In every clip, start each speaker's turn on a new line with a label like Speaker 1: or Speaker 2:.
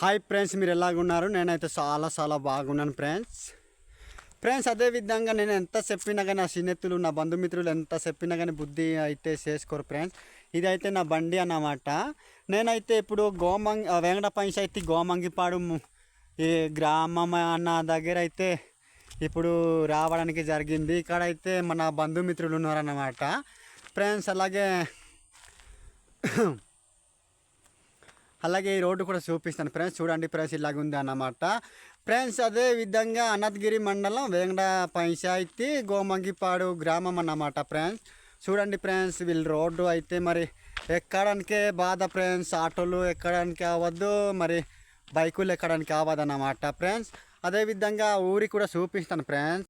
Speaker 1: Hi friends మీరు ఎలాగున్నారు నేనైతే చాలా చాలా బాగున్నాను ఫ్రెండ్స్ ఫ్రెండ్స్ అదే విధంగా నేను ఎంత చెప్పినా కానీ నా స్నేహితులు నా బంధుమిత్రులు ఎంత చెప్పినా కానీ బుద్ధి అయితే చేసుకోరు ఫ్రెండ్స్ ఇదైతే నా బండి అన్నమాట. నేనైతే ఇప్పుడు గోమంగి వెంకట పంచాయతీ గోమంగిపాడు ఈ గ్రామం అన్న దగ్గర అయితే ఇప్పుడు రావడానికి జరిగింది. ఇక్కడ అయితే మన బంధుమిత్రులు ఉన్నారన్నమాట. ఫ్రెండ్స్ అలాగే అలాగే ఈ రోడ్డు కూడా చూపిస్తాను ఫ్రెండ్స్. చూడండి ఫ్రెండ్స్ ఇలాగ ఉంది అన్నమాట. ఫ్రెండ్స్ అదే విధంగా అనంతగిరి మండలం వేంగడ పంచాయతీ గోమంగిపాడు గ్రామం అన్నమాట ఫ్రెండ్స్. చూడండి ఫ్రెండ్స్ వీళ్ళు రోడ్డు అయితే మరి ఎక్కడానికే బాధ ఫ్రెండ్స్. ఆటోలు ఎక్కడానికి అవ్వద్దు మరి బైకులు ఎక్కడానికి అవ్వదు అన్నమాట ఫ్రెండ్స్. అదే విధంగా ఊరి కూడా చూపిస్తాను ఫ్రెండ్స్.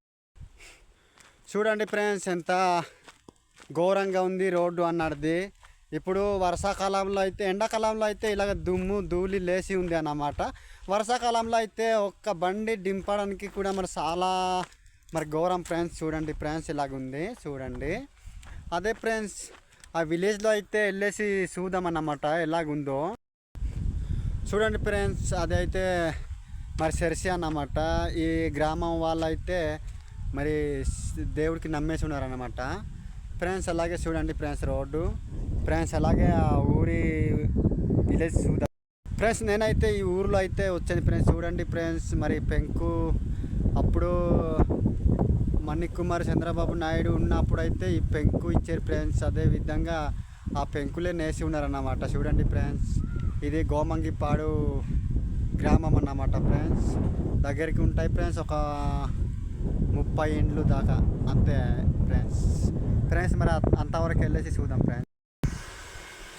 Speaker 1: చూడండి ఫ్రెండ్స్ ఎంత ఘోరంగా ఉంది రోడ్డు అన్నది. ఇప్పుడు వర్షాకాలంలో అయితే ఎండాకాలంలో అయితే ఇలాగ దుమ్ము ధూళి లేచి ఉంది అన్నమాట. వర్షాకాలంలో అయితే ఒక్క బండి దింపడానికి కూడా మరి చాలా మరి ఘోరం ఫ్రెండ్స్ చూడండి ఫ్రెండ్స్ ఇలాగ ఉంది చూడండి. అదే ఫ్రెండ్స్ ఆ విలేజ్లో అయితే వెళ్ళేసి చూద్దామన్నమాట ఎలాగుందో. చూడండి ఫ్రెండ్స్ అదైతే మరి సెరిసి అన్నమాట. ఈ గ్రామం వాళ్ళైతే మరి దేవుడికి నమ్మేసి ఉన్నారన్నమాట. ఫ్రెండ్స్ అలాగే చూడండి ఫ్రెండ్స్ రోడ్డు. ఫ్రెండ్స్ అలాగే ఆ ఊరి విలేజ్ చూద్దాం. ఫ్రెండ్స్ నేనైతే ఈ ఊర్లో అయితే వచ్చాను ఫ్రెండ్స్. చూడండి ఫ్రెండ్స్ మరి పెంకు అప్పుడు మణిక్ కుమార్ చంద్రబాబు నాయుడు ఉన్నప్పుడు అయితే ఈ పెంకు ఇచ్చారు ఫ్రెండ్స్. అదే విధంగా ఆ పెంకులే నేసి ఉన్నారన్నమాట. చూడండి ఫ్రెండ్స్ ఇది గోమంగిపాడు గ్రామం అన్నమాట ఫ్రెండ్స్. దగ్గరికి ఉంటాయి ఫ్రెండ్స్ ఒక ముప్పై ఇండ్లు దాకా. అంతే ఫ్రెండ్స్. ఫ్రెండ్స్ మరి అంతవరకు వెళ్ళేసి చూద్దాం ఫ్రెండ్స్.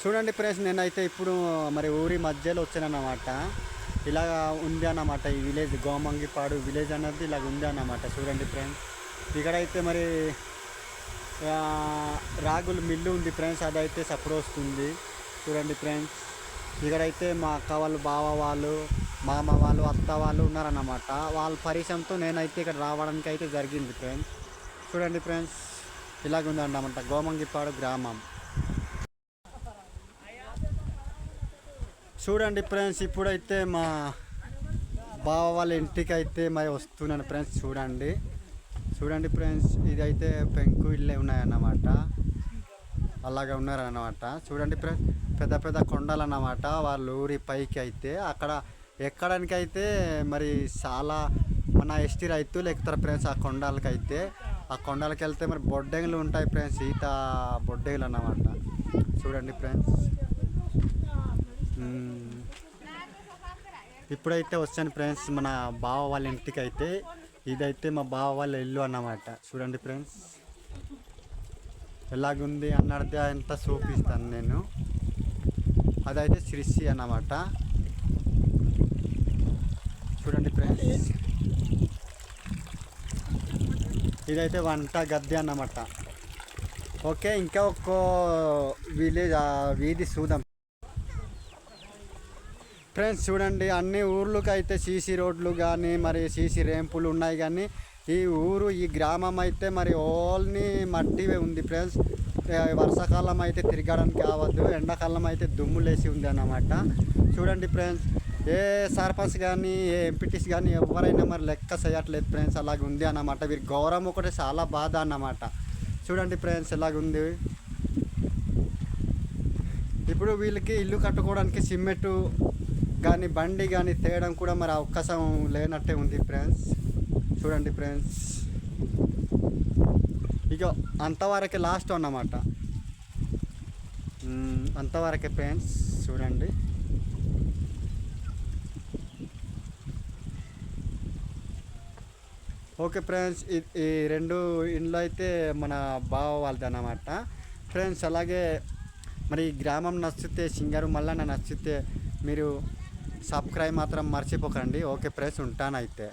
Speaker 1: చూడండి ఫ్రెండ్స్ నేనైతే ఇప్పుడు మరి ఊరి మధ్యలో వచ్చానన్నమాట. ఇలా ఉంది అన్నమాట ఈ విలేజ్ గోమంగిపాడు విలేజ్ అన్నది ఇలాగ ఉంది అన్నమాట. చూడండి ఫ్రెండ్స్ ఇక్కడైతే మరి రాగులు రాగుల మిల్లు ఉంది ఫ్రెండ్స్ అదైతే సప్పుడు వస్తుంది. చూడండి ఫ్రెండ్స్ ఇక్కడైతే మా అక్క వాళ్ళు బావ వాళ్ళు మామ వాళ్ళు అత్త వాళ్ళు ఉన్నారన్నమాట. వాళ్ళ పరిచయంతో నేనైతే ఇక్కడ రావడానికి అయితే జరిగింది ఫ్రెండ్స్. చూడండి ఫ్రెండ్స్ ఇలాగ ఉంది అన్నమాట గోమంగిపాడు గ్రామం. చూడండి ఫ్రెండ్స్ ఇప్పుడైతే మా బావ వాళ్ళ ఇంటికి అయితే మరి వస్తున్నాను ఫ్రెండ్స్ చూడండి. చూడండి ఫ్రెండ్స్ ఇదైతే పెంకు ఇల్లే ఉన్నాయన్నమాట. అలాగే ఉన్నారన్నమాట. చూడండి ఫ్రెండ్స్ పెద్ద పెద్ద కొండలు అన్నమాట వాళ్ళ ఊరి పైకి అయితే. అక్కడ ఎక్కడానికి అయితే మరి చాలా మన ఎస్టీ రైతులు ఎక్కుతారు ఫ్రెండ్స్ ఆ కొండలకి అయితే ఆ కొండలకి వెళ్తే మరి బొడ్డెంగులు ఉంటాయి ఫ్రెండ్స్ ఈత బొడ్డెంగులు అన్నమాట చూడండి ఫ్రెండ్స్. ఇప్పుడైతే వచ్చాను ఫ్రెండ్స్ మన బావ వాళ్ళ ఇంటికి అయితే ఇదైతే మా బావ వాళ్ళ ఇల్లు అన్నమాట. చూడండి ఫ్రెండ్స్. ఎలాగుంది అన్నది అంతా చూపిస్తాను నేను. అదైతే సిరిసి అన్నమాట. చూడండి ఫ్రెండ్స్. ఇదైతే వంట గద్దె అన్నమాట. ఓకే ఇంకా ఒక్కో విలేజ్ వీధి చూద్దాం. ఫ్రెండ్స్ చూడండి అన్ని ఊర్లకు అయితే సీసీ రోడ్లు కానీ మరి సీసీ రేంపులు ఉన్నాయి కానీ ఈ ఊరు ఈ గ్రామం అయితే మరి ఓన్లీ మట్టివే ఉంది ఫ్రెండ్స్. వర్షాకాలం అయితే తిరగడానికి కావద్దు ఎండాకాలం అయితే దుమ్ము లేసి ఉంది అన్నమాట. చూడండి ఫ్రెండ్స్ ఏ సర్పంచ్ కానీ ఏ ఎంపీటీస్ కానీ ఎవరైనా మరి లెక్క చేయట్లేదు ఫ్రెండ్స్ అలాగ ఉంది అన్నమాట. వీరి గౌరవం ఒకటి చాలా బాధ అన్నమాట. చూడండి ఫ్రెండ్స్ ఎలాగుంది? ఇప్పుడు వీళ్ళకి ఇల్లు కట్టుకోవడానికి సిమెంటు కానీ బండి కానీ తేయడం కూడా మరి అవకాశం లేనట్టే ఉంది ఫ్రెండ్స్. చూడండి ఫ్రెండ్స్. ఇక అంతవరకే లాస్ట్ అన్నమాట. అంతవరకే ఫ్రెండ్స్ చూడండి. ఓకే ఫ్రెండ్స్ ఈ- ఈ రెండు ఇండ్లు అయితే మన బావ వాళ్ళది అన్నమాట. ఫ్రెండ్స్ అలాగే మరి ఈ గ్రామం నచ్చితే సింగారు మళ్ళా నచ్చితే మీరు సబ్స్క్రైబ్ మాత్రం మర్చిపోకండి. Okay press ఉంటానైతే.